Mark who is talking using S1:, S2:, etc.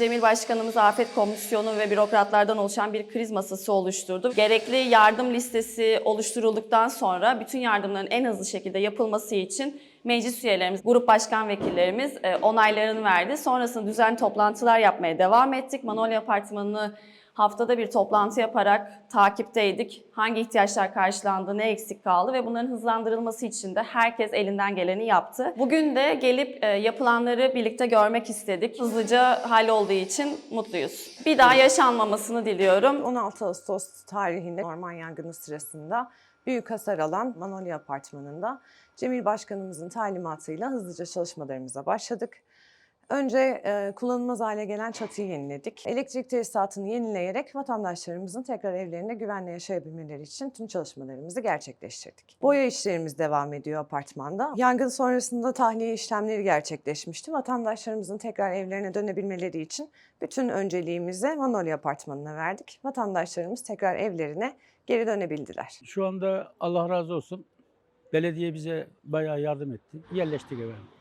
S1: Cemil Başkanımız Afet Komisyonu ve bürokratlardan oluşan bir kriz masası oluşturdu. Gerekli yardım listesi oluşturulduktan sonra bütün yardımların en hızlı şekilde yapılması için meclis üyelerimiz, grup başkan vekillerimiz e, onaylarını verdi. Sonrasında düzenli toplantılar yapmaya devam ettik. Manolya Apartmanı'nı haftada bir toplantı yaparak takipteydik. Hangi ihtiyaçlar karşılandı, ne eksik kaldı ve bunların hızlandırılması için de herkes elinden geleni yaptı. Bugün de gelip e, yapılanları birlikte görmek istedik. Hızlıca hallolduğu için mutluyuz. Bir daha yaşanmamasını diliyorum.
S2: 16 Ağustos tarihinde orman yangını sırasında büyük hasar alan Manolya Apartmanı'nda Cemil Başkanımızın talimatıyla hızlıca çalışmalarımıza başladık. Önce e, kullanılmaz hale gelen çatıyı yeniledik. Elektrik tesisatını yenileyerek vatandaşlarımızın tekrar evlerinde güvenle yaşayabilmeleri için tüm çalışmalarımızı gerçekleştirdik. Boya işlerimiz devam ediyor apartmanda. Yangın sonrasında tahliye işlemleri gerçekleşmişti. Vatandaşlarımızın tekrar evlerine dönebilmeleri için bütün önceliğimizi Manolya Apartmanı'na verdik. Vatandaşlarımız tekrar evlerine geri dönebildiler.
S3: Şu anda Allah razı olsun belediye bize bayağı yardım etti. Yerleştik efendim.